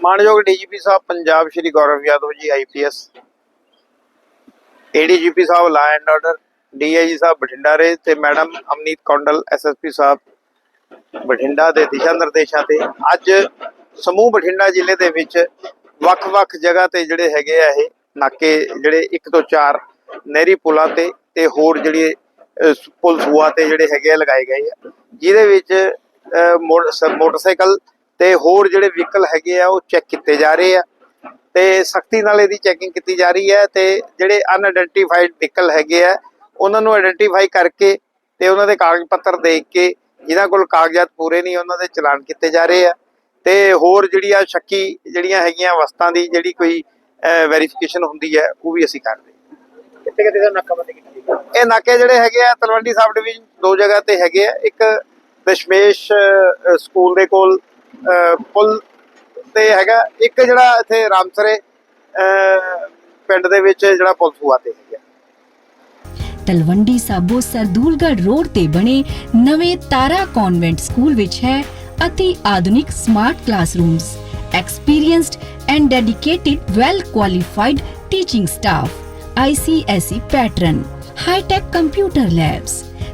ਮਾਨਯੋਗ ਡੀਜੀਪੀ ਸਾਹਿਬ, Punjab Shri Gaurav Yadav ji IPS ADGP ਸਾਹਿਬ ਲਾ ਐਂਡ ਆਰਡਰ ਡੀਆਈਜੀ ਸਾਹਿਬ, ਬਠਿੰਡਾ ਰਹੇ ਤੇ ਮੈਡਮ ਅਮਨੀਤ ਕੌਂਡਲ ਐਸਐਸਪੀ ਸਾਹਿਬ, ਬਠਿੰਡਾ ਦੇ ਦਿਸ਼ਾ ਨਿਰਦੇਸ਼ਾਂ ਤੇ। ਅੱਜ ਸਮੂਹ ਬਠਿੰਡਾ ਜ਼ਿਲ੍ਹੇ ਦੇ ਵਿੱਚ ਵੱਖ-ਵੱਖ ਜਗ੍ਹਾ ਤੇ ਜਿਹੜੇ ਹੈਗੇ ਆ ਇਹ ਨਾਕੇ, ਜਿਹੜੇ 1 ਤੋਂ 4 ਨਹਿਰੀ ਪੁਲਾਂ ਤੇ ਤੇ ਹੋਰ ਜਿਹੜੇ ਪੁਲ ਸੂਆ ਤੇ ਜਿਹੜੇ ਹੈਗੇ ਆ ਲਗਾਏ ਗਏ ਆ। ਜਿਹਦੇ ਵਿੱਚ ਮੋਟਰਸਾਈਕਲ ਤੇ ਹੋਰ ਜਿਹੜੇ ਵਹੀਕਲ ਹੈਗੇ ਆ ਉਹ ਚੈੱਕ ਕੀਤੇ ਜਾ ਰਹੇ ਆ। ਤੇ ਸਖਤੀ ਨਾਲ ਇਹਦੀ ਚੈਕਿੰਗ ਕੀਤੀ ਜਾ ਰਹੀ ਹੈ ਤੇ ਜਿਹੜੇ ਅਨਆਇਡੈਂਟੀਫਾਈਡ ਵਹੀਕਲ ਹੈਗੇ ਆ ਉਹਨਾਂ ਨੂੰ ਆਇਡੈਂਟੀਫਾਈ ਕਰਕੇ ਤੇ ਉਹਨਾਂ ਦੇ ਕਾਗਜ਼ ਪੱਤਰ ਦੇਖ ਕੇ ਜਿਨ੍ਹਾਂ ਕੋਲ ਕਾਗਜ਼ਾਤ ਪੂਰੇ ਨਹੀਂ ਉਹਨਾਂ ਦੇ ਚਲਾਨ ਕੀਤੇ ਜਾ ਰਹੇ ਆ। ਤੇ ਹੋਰ ਜਿਹੜੀ ਆ ਸ਼ੱਕੀ ਜਿਹੜੀਆਂ ਹੈਗੀਆਂ ਵਸਤਾਂ ਦੀ ਜਿਹੜੀ ਕੋਈ ਵੈਰੀਫਿਕੇਸ਼ਨ ਹੁੰਦੀ ਹੈ ਉਹ ਵੀ ਅਸੀਂ ਕਰਦੇ ਹਾਂ। ਕਿੱਥੇ ਕਿੱਥੇ ਦਾ ਨਾਕਾਬੰਦੀ ਕੀਤੀ ਗਈ ਇਹ ਨਾਕੇ ਜਿਹੜੇ ਹੈਗੇ ਆ ਤਲਵੰਡੀ ਸਾਹਿਬ ਡਿਵੀਜ਼ਨ ਦੋ ਜਗ੍ਹਾ ਤੇ ਹੈਗੇ ਆ। ਇੱਕ ਦਸ਼ਮੇਸ਼ ਸਕੂਲ ਦੇ ਕੋਲ ਪੁਲ ਤੇ ਹੈਗਾ। ਇੱਕ ਜਿਹੜਾ ਇੱਥੇ ਰਾਮਸਰੇ ਪਿੰਡ ਦੇ ਵਿੱਚ ਜਿਹੜਾ ਪੁਲ ਸੂਆ ਤੇ ਹੈਗਾ। ਤਲਵੰਡੀ ਸਾਬੋ ਸਰਦੂਲਗੜ੍ਹ ਰੋਡ ਤੇ ਬਣੇ ਨਵੇਂ ਤਾਰਾ ਕਨਵੈਂਟ ਸਕੂਲ ਵਿੱਚ ਹੈ ਅਤੀ ਆਧੁਨਿਕ smart classrooms experienced and dedicated well qualified teaching staff ICSE pattern hi tech computer labs